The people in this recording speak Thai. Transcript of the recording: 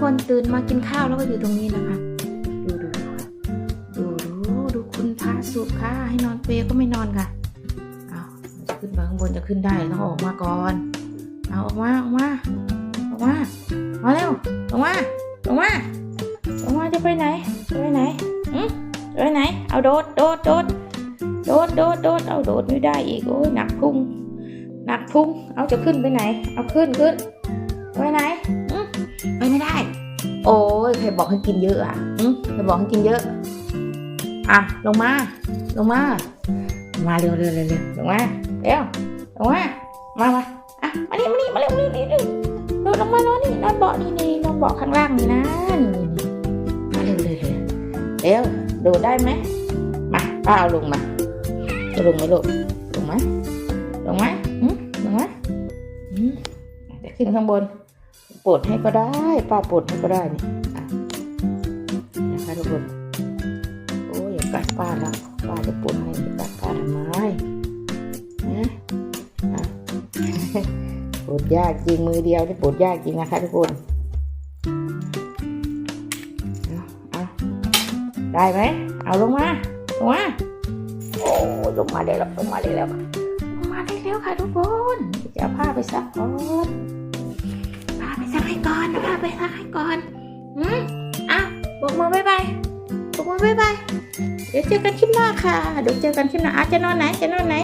คนตื่นมากินข้าวแล้วก็อยู่ตรงนี้นะคะ ดูดูดูดูดูคุณพระสุขค่ะ ให้นอนเปรก็ไม่นอนค่ะเอาจะขึ้นไปข้างบนจะขึ้นได้ต้องออกมาก่อน เอาออกมาออกมาออกมามาเร็วออกมาออกมาออกมาจะไปไหนจะไปไหนอืมจะไปไหน เอาโดดโดดโดดโดดโดดโดดเอาโดดไม่ได้อีกโอ้ยหนักพุงหนักพุงเอาจะขึ้นไปไหน เอาขึ้นขึ้นไปไหน ครบอกให้กินเยอะอะใครบอกให้กินเยอะ อะ ลงมา ลงมา มาเร็วเร็วเร็วลงมา เร็ว ลงมา มามาอะ มานี่มานี่มาเร็วเร็วเร็วเร็วโดดลงมานอนนี่นอนเบาะนี่นี่นอนเบาะข้างล่างนี่นะ นี่นี่มาเร็วเร็วเร็วเร็วโดดได้ไหมมาป้าเอาลงมาจะลงไหมลูกลงไหมลงไหมอืมลงไหมอืมจะขึ้นข้างบนปลดให้ก็ได้ ป้าปลดให้ก็ได้นี่ นะคะทุกคนโอ้ยอย่ากัดป้าแล้วป้าจะปวดให้กัดป้าทำไมนะอะปวดยากจริงมือเดียวนี่ปวดยากจริงนะคะทุกคนเอาเอาได้ไหมเอาลงมาลงมาโอ้ลงมาได้แล้วลงมาได้แล้วลงมาได้แล้วค่ะทุกคนจะเอาผ้าไปซักก่อนผ้าไปซักให้ก่อนเอาผ้าไปซักให้ก่อนอืม บ๊ายบาย เดี๋ยวเจอกันคลิปหน้าค่ะเดี๋ยวเจอกันคลิปหน้าอาจจะนอนไหนจะนอนไหน